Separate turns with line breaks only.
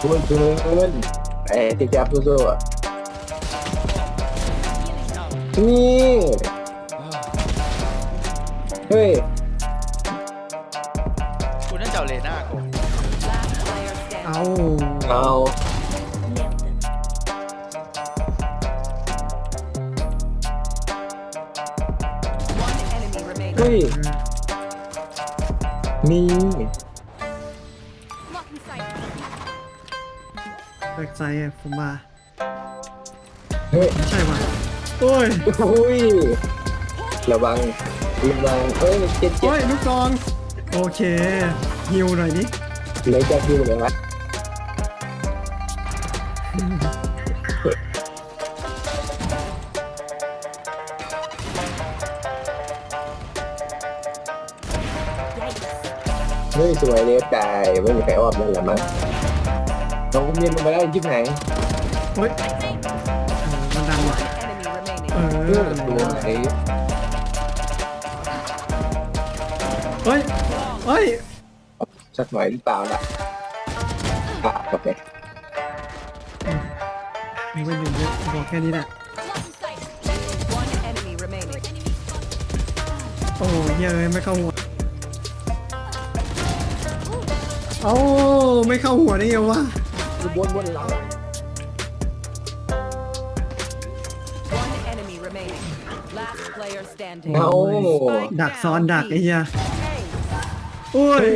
คุณ
คุณคุณเอ้ที่แก๊ปสู้อะนี่เฮ้ย
คุณน่าจะเลน่ากู
เอา
เอาเฮ้ย นี่
แบกไซด์อะผมมา
เฮ้ย
ไม่ใช่ว่ะโอ้ย
โอ้ยระวังระวังเอ้ยเจ็ดเจ็
โอ้
ด
ยลูกซองโอเคฮิวหน่อยดิ
เลยจะดูเลยวะ เฮ้ยสวยเลยตายไม่มีใครอ้อมนั่นแหละมั้งน้องเมียนลงมาแล้วจิ๊บไหน
โอ้ยโอ้มันดังว่ะ
Enemy remaining.
เอ
เอ
อ
อดูไหน
เฮ้ยเฮ้ย
สักหน่อยหรือเปล่าล่ะอะโอเค
ไม่เป็นอย่างนี้บอกแค่นี้แหละ
One enemy remaining.
โอ้ยเย้ยไม่เข้าหัว อ้าไม่เข้าหัวได้ไงวะ
คือบนบนหลัง
One enemy remaining. Last player standing.
เอา
ดักซ้อนดักไอ้เหี้ยโอ้ย
เฮ้ย